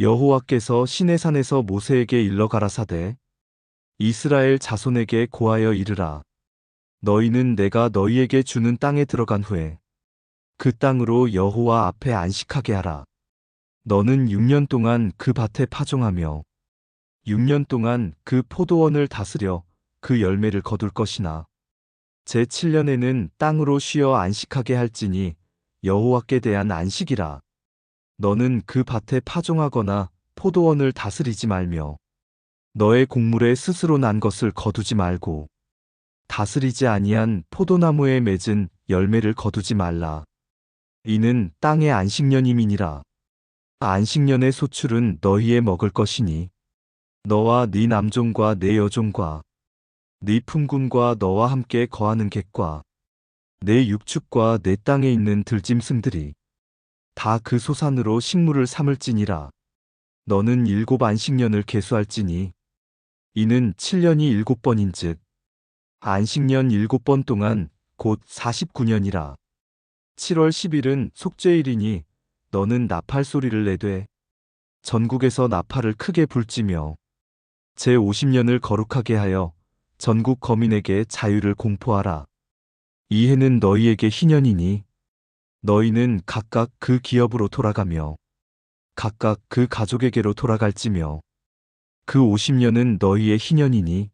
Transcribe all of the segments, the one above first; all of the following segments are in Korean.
여호와께서 시내산에서 모세에게 일러 가라사대 이스라엘 자손에게 고하여 이르라. 너희는 내가 너희에게 주는 땅에 들어간 후에 그 땅으로 여호와 앞에 안식하게 하라. 너는 6년 동안 그 밭에 파종하며 6년 동안 그 포도원을 다스려 그 열매를 거둘 것이나 제 7년에는 땅으로 쉬어 안식하게 할지니 여호와께 대한 안식이라 너는 그 밭에 파종하거나 포도원을 다스리지 말며 너의 곡물에 스스로 난 것을 거두지 말고 다스리지 아니한 포도나무에 맺은 열매를 거두지 말라. 이는 땅의 안식년임이니라. 안식년의 소출은 너희의 먹을 것이니 너와 네 남종과 네 여종과 네 품군과 너와 함께 거하는 객과 내 육축과 내 땅에 있는 들짐승들이 다 그 소산으로 식물을 삼을지니라. 너는 일곱 안식년을 계수할지니 이는 7년이 일곱 번인즉 안식년 일곱 번 동안 곧 49년이라. 7월 10일은 속죄일이니 너는 나팔 소리를 내되 전국에서 나팔을 크게 불지며 제 50년을 거룩하게 하여 전국 거민에게 자유를 공포하라. 이 해는 너희에게 희년이니 너희는 각각 그 기업으로 돌아가며 각각 그 가족에게로 돌아갈지며 그 50년은 너희의 희년이니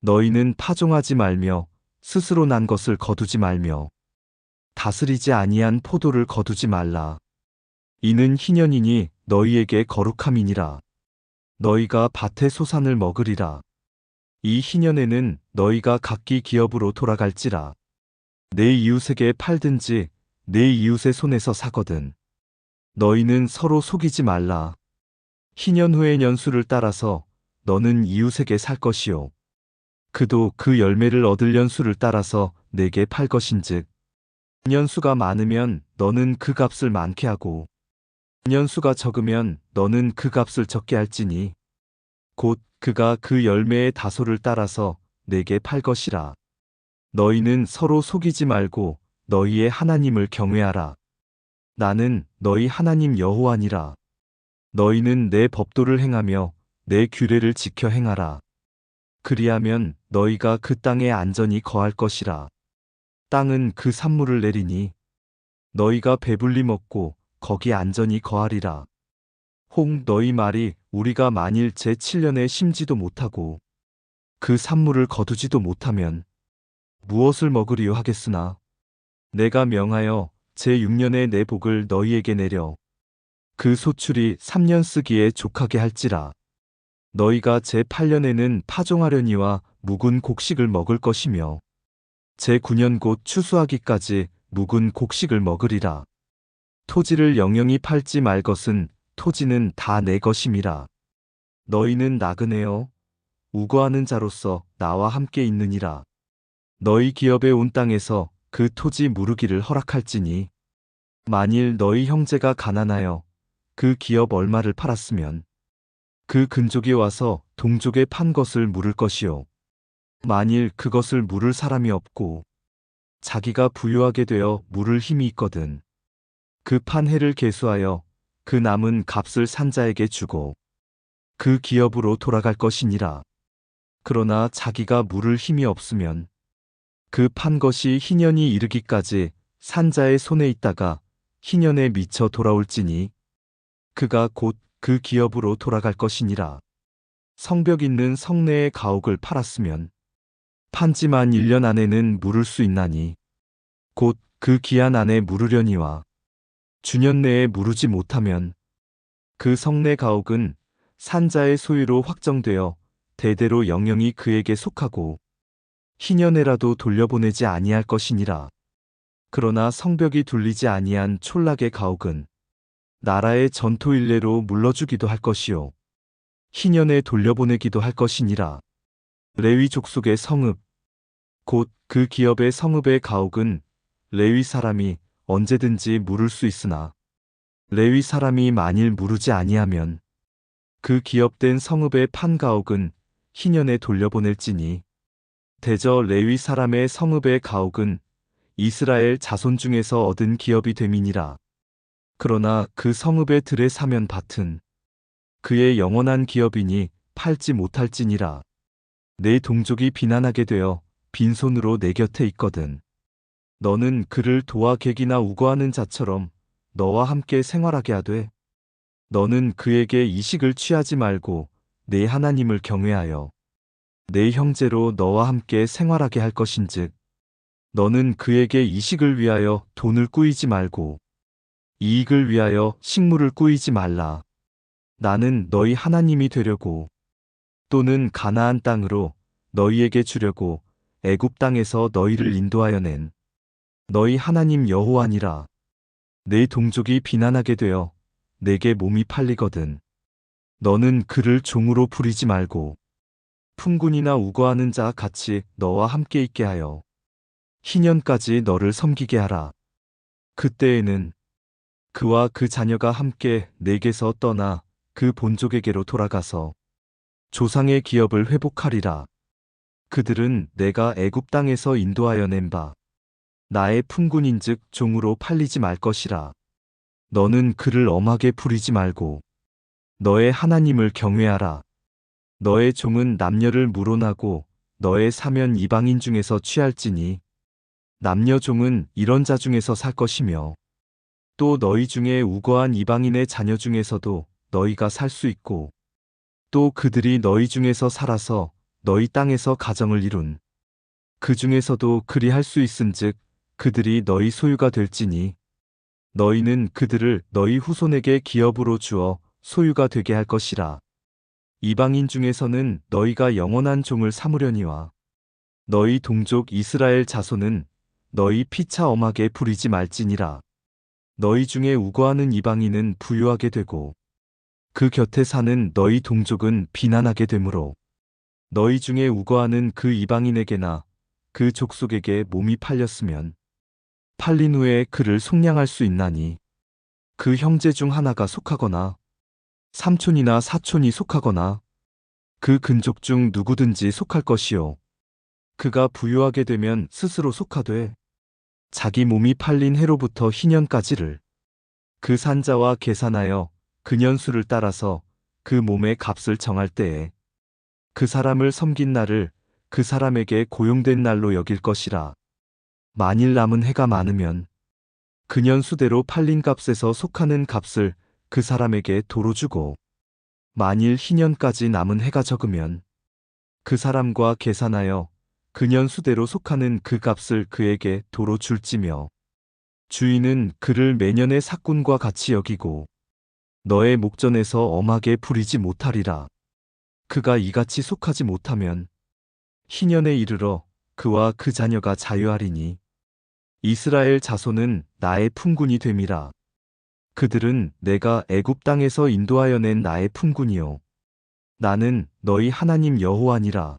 너희는 파종하지 말며 스스로 난 것을 거두지 말며 다스리지 아니한 포도를 거두지 말라. 이는 희년이니 너희에게 거룩함이니라. 너희가 밭의 소산을 먹으리라. 이 희년에는 너희가 각기 기업으로 돌아갈지라. 내 이웃에게 팔든지 내 이웃의 손에서 사거든. 너희는 서로 속이지 말라. 희년 후의 년수를 따라서 너는 이웃에게 살 것이요. 그도 그 열매를 얻을 연수를 따라서 내게 팔 것인즉 년수가 많으면 너는 그 값을 많게 하고 년수가 적으면 너는 그 값을 적게 할지니 곧 그가 그 열매의 다소를 따라서 내게 팔 것이라 너희는 서로 속이지 말고 너희의 하나님을 경외하라 나는 너희 하나님 여호와니라 너희는 내 법도를 행하며 내 규례를 지켜 행하라 그리하면 너희가 그 땅에 안전히 거할 것이라. 땅은 그 산물을 내리니 너희가 배불리 먹고 거기 안전히 거하리라. 혹 너희 말이 우리가 만일 제 7년에 심지도 못하고 그 산물을 거두지도 못하면 무엇을 먹으리요 하겠으나 내가 명하여 제 6년에 내 복을 너희에게 내려 그 소출이 3년 쓰기에 족하게 할지라. 너희가 제8년에는 파종하려니와 묵은 곡식을 먹을 것이며 제9년 곧 추수하기까지 묵은 곡식을 먹으리라. 토지를 영영히 팔지 말 것은 토지는 다 내 것임이라. 너희는 나그네여 우거하는 자로서 나와 함께 있느니라. 너희 기업에 온 땅에서 그 토지 무르기를 허락할지니 만일 너희 형제가 가난하여 그 기업 얼마를 팔았으면 그 근족이 와서 동족에 판 것을 물을 것이요. 만일 그것을 물을 사람이 없고 자기가 부유하게 되어 물을 힘이 있거든. 그판 해를 계수하여 그 남은 값을 산자에게 주고 그 기업으로 돌아갈 것이니라. 그러나 자기가 물을 힘이 없으면 그 판 것이 희년이 이르기까지 산자의 손에 있다가 희년에 미쳐 돌아올지니 그가 곧 그 기업으로 돌아갈 것이니라. 성벽 있는 성내의 가옥을 팔았으면 판지만 1년 안에는 물을 수 있나니 곧 그 기한 안에 물으려니와 주년 내에 무르지 못하면 그 성내 가옥은 산자의 소유로 확정되어 대대로 영영이 그에게 속하고 희년에라도 돌려보내지 아니할 것이니라. 그러나 성벽이 둘리지 아니한 촌락의 가옥은 나라의 전토 일례로 물러주기도 할 것이요. 희년에 돌려보내기도 할 것이니라. 레위 족속의 성읍, 곧 그 기업의 성읍의 가옥은 레위 사람이 언제든지 물을 수 있으나 레위 사람이 만일 물으지 아니하면 그 기업된 성읍의 판 가옥은 희년에 돌려보낼지니 대저 레위 사람의 성읍의 가옥은 이스라엘 자손 중에서 얻은 기업이 됨이니라. 그러나 그 성읍의 들에 사면 밭은 그의 영원한 기업이니 팔지 못할지니라. 내 동족이 비난하게 되어 빈손으로 내 곁에 있거든. 너는 그를 도와 객이나 우거하는 자처럼 너와 함께 생활하게 하되 너는 그에게 이식을 취하지 말고 내 하나님을 경외하여 내 형제로 너와 함께 생활하게 할 것인즉 너는 그에게 이식을 위하여 돈을 꾸이지 말고 이익을 위하여 식물을 꾸이지 말라. 나는 너희 하나님이 되려고 또는 가나안 땅으로 너희에게 주려고 애굽 땅에서 너희를 인도하여 낸 너희 하나님 여호와니라. 내 동족이 비난하게 되어 내게 몸이 팔리거든. 너는 그를 종으로 부리지 말고 풍군이나 우거하는 자 같이 너와 함께 있게 하여 희년까지 너를 섬기게 하라. 그때에는 그와 그 자녀가 함께 내게서 떠나 그 본족에게로 돌아가서 조상의 기업을 회복하리라. 그들은 내가 애굽 땅에서 인도하여 낸 바 나의 풍군인즉 종으로 팔리지 말 것이라. 너는 그를 엄하게 부리지 말고 너의 하나님을 경외하라. 너의 종은 남녀를 물어나고 너의 사면 이방인 중에서 취할지니 남녀 종은 이런 자 중에서 살 것이며 또 너희 중에 우거한 이방인의 자녀 중에서도 너희가 살 수 있고 또 그들이 너희 중에서 살아서 너희 땅에서 가정을 이룬 그 중에서도 그리 할 수 있은즉 그들이 너희 소유가 될지니 너희는 그들을 너희 후손에게 기업으로 주어 소유가 되게 할 것이라 이방인 중에서는 너희가 영원한 종을 삼으려니와 너희 동족 이스라엘 자손은 너희 피차 엄하게 부리지 말지니라. 너희 중에 우거하는 이방인은 부유하게 되고 그 곁에 사는 너희 동족은 비난하게 되므로 너희 중에 우거하는 그 이방인에게나 그 족속에게 몸이 팔렸으면 팔린 후에 그를 속량할 수 있나니 그 형제 중 하나가 속하거나 삼촌이나 사촌이 속하거나 그 근족 중 누구든지 속할 것이요 그가 부유하게 되면 스스로 속하되 자기 몸이 팔린 해로부터 희년까지를 그 산자와 계산하여 그 년수를 따라서 그 몸의 값을 정할 때에 그 사람을 섬긴 날을 그 사람에게 고용된 날로 여길 것이라. 만일 남은 해가 많으면 그 년수대로 팔린 값에서 속하는 값을 그 사람에게 도로 주고 만일 희년까지 남은 해가 적으면 그 사람과 계산하여 그 년 수대로 속하는 그 값을 그에게 도로 줄지며 주인은 그를 매년의 사꾼과 같이 여기고 너의 목전에서 엄하게 부리지 못하리라. 그가 이같이 속하지 못하면 희년에 이르러 그와 그 자녀가 자유하리니 이스라엘 자손은 나의 품군이 됨이라. 그들은 내가 애굽 땅에서 인도하여 낸 나의 품군이요 나는 너희 하나님 여호와니라.